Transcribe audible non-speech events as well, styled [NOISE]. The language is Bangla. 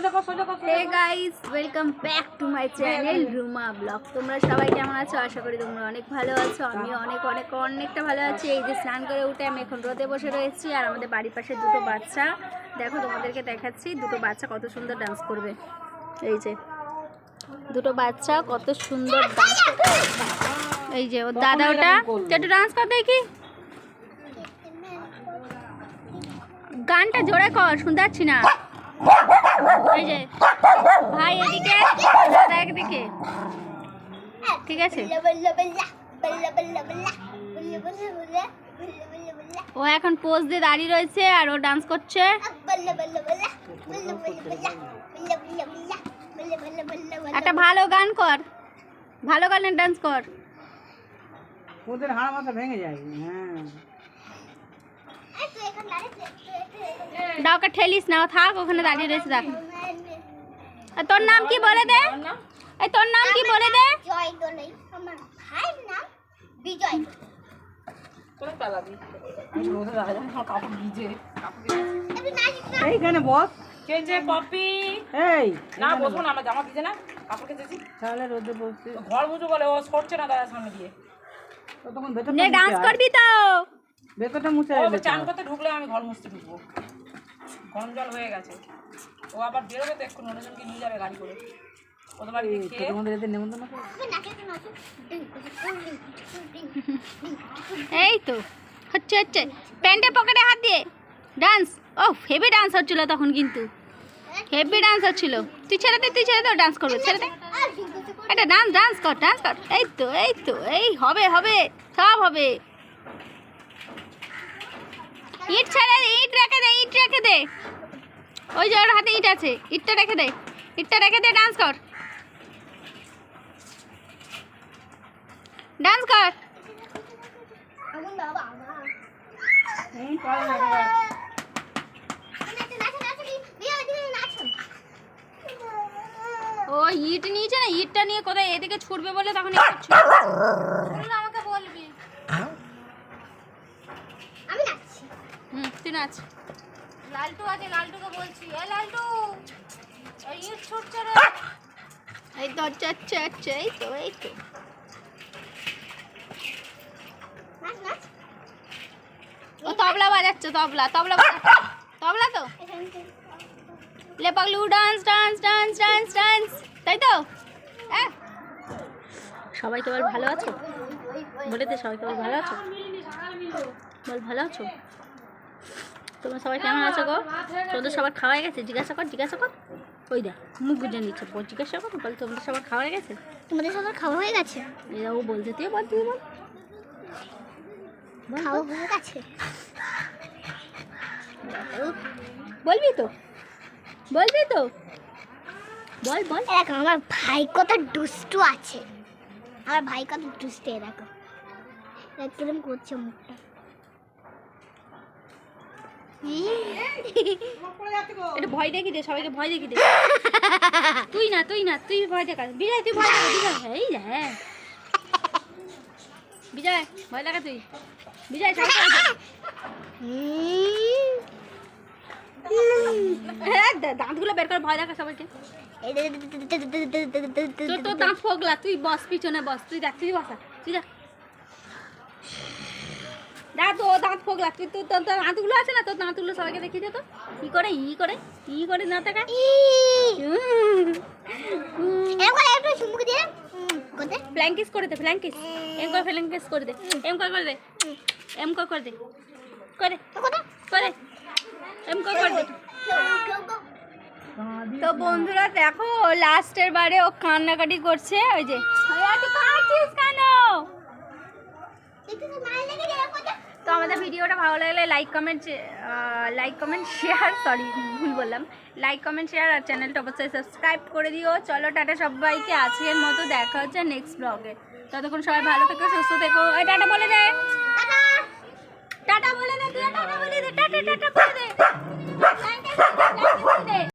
Hey guys welcome back to my channel Ruma blog তোমরা সবাই কেমন আছো? আশা করি তোমরা অনেক ভালো আছো। আমি অনেক অনেক অনেকটা ভালো আছি। এই যে স্নান করে উঠে আমি এখন রোদে বসে রয়েছি আর আমাদের বাড়ির পাশে দুটো বাচ্চা। দেখো তোমাদেরকে দেখাচ্ছি দুটো বাচ্চা কত সুন্দর ডান্স করবে। এই যে দুটো বাচ্চা কত সুন্দর ডান্স এই যে ওর দাদা ওটা একটু ডান্স কর দেখি। গানটা জোরে কর শুনতে পাচ্ছি না। ভাই এদিকে একদিকে ঠিক আছে? ও এখন পোজ দিয়ে দাঁড়িয়ে রয়েছে আর ও ডান্স করছে। একটা ভালো গান কর। ভালো গানের ডান্স কর। ভেঙে যায় হ্যাঁ। দাওকে ঠেলিস না থাক ওখানে দাঁড়িয়ে রয়েছে দেখ। আর তোর নাম কি বলে দে? এই তোর নাম কি বলে দে? জয় দোলাই আমার ভাইয়ের নাম বিজয় এইখানে বস। কেজে পপি? এই। না বসবো না আমার জামা দিছে না কাপড় কেচেছি। তাহলে রোদে বসতে ঘর মুছু বলে ও সরছে না দাদার সামনে দিয়ে। তখন ভেতরটা নে ডান্স করবি তো। ভেতরটা মুছে ও চান করতে ঢুকলে আমি ঘর মুছতে ঢুকবো। গরম জল হয়ে গেছে। ও আবার বেরোবে তো একটু অন্যজনকে নিয়ে যাবে গাড়ি করে। ও তোমার এই, এদের নেমন্তন্ন তো এই তো হচ্ছে হচ্ছে। প্যান্টের পকেটে হাত দিয়ে ডান্স ও হেভি ডান্স হচ্ছিল তখন কিন্তু। হেভি ডান্স হচ্ছিল। তুই ছেড়ে দে তুই ছেড়ে দে ডান্স করবে। ছেড়ে দে। ডান্স ডান্স কর ডান্স কর। এই তো এই তো এই হবে হবে। সব হবে। ইট ছেড়ে দে ইট রেখে দে ইট রেখে দে। ওই যে ওর হাতে ইট আছে ইটটা রেখে দে। ইটটা রেখে দে ডান্স কর। ডান্স কর। ও ইট নিয়েছে না? ইটটা নিয়ে কোথায় এদিকে ছুটবে বলে তখন [LAUGHS] আমাকে বলবি আমি নাচছি তুই নাচ লালটু আছে লালটুকে বলছি। এ লালটু এই ছুটছে রে। এই তো আচ্ছা আচ্ছা এই তো এই তো। ও তবলা বাজাচ্ছে তবলা তবলা বাজাচ্ছে। তবলা তো? লে Paglu dance dance dance dance dance তাই তো? হ্যাঁ সবাই কেবল ভালো আছো? বলে দে সবাই কেবল ভালো আছো? বল ভালো আছো? তোমরা সবাই কেমন আছো গো? তোদের সবার খাওয়া গেছে? জিজ্ঞাসা কর জিজ্ঞাসা কর। ওই দেখ মুখ গুজে নিচ্ছে। বল জিজ্ঞাসা কর বল তোমাদের সবার খাওয়া গেছে? তোমাদের সবার খাওয়া হয়ে গেছে? এরা ও বলছে তুই বল তুই বল। খাওয়া হয়ে গেছে? বলবি তো? বলবি তো? বল বল। দেখো আমার ভাই কত দুষ্টু আছে। আমার ভাই কত দুষ্টু এ দেখো। কিরম করছে মুখটা? একটু ভয় দেখি দে সবাইকে ভয় দেখি দে। তুই না তুই না তুই ভয় দেখা বিজয় তুই ভয় দেখা বিজয় এই রে হ্যাঁ। বিজয় ভয় লাগা তুই। বিজয়। হ্যাঁ, দাঁতগুলো বের করে ভয় দেখা সবাইকে। তোর দাঁত ফোগলা তুই বস পিছনে বস তুই দেখ তুই বসা তুই দেখ দেখ তো দাঁত তুই তোর তোর দাঁতগুলো আছে না? তোর দাঁতগুলো সবাইকে দেখিয়ে দে তো। ই করে ই করে ই করে না ফ্ল্যাঙ্কিস করে দে। ফ্ল্যাঙ্কিস এম করে ফ্ল্যাঙ্কিস করে দে এম করে করে দে। এম করে করে দে। করে। করে। এম করে করে দে। তো বন্ধুরা দেখো লাস্টের বারে ও কান্নাকাটি করছে ওই যে কাঁদছিস কেন? তো আমাদের ভিডিওটা ভালো লাগলে like comment like comment share sorry ভুল বললাম। লাইক কমেন্ট শেয়ার আর চ্যানেলটা অবশ্যই সাবস্ক্রাইব করে দিও। চলো টাটা সবাইকে আজকের মতো দেখা হচ্ছে নেক্সট ব্লগে ততক্ষণ সবাই ভালো থেকো সুস্থ থেকো। এই টাটা বলে দে। টাটা। বলে দে টাটা বলে দে টাটা টাটা বলে দে।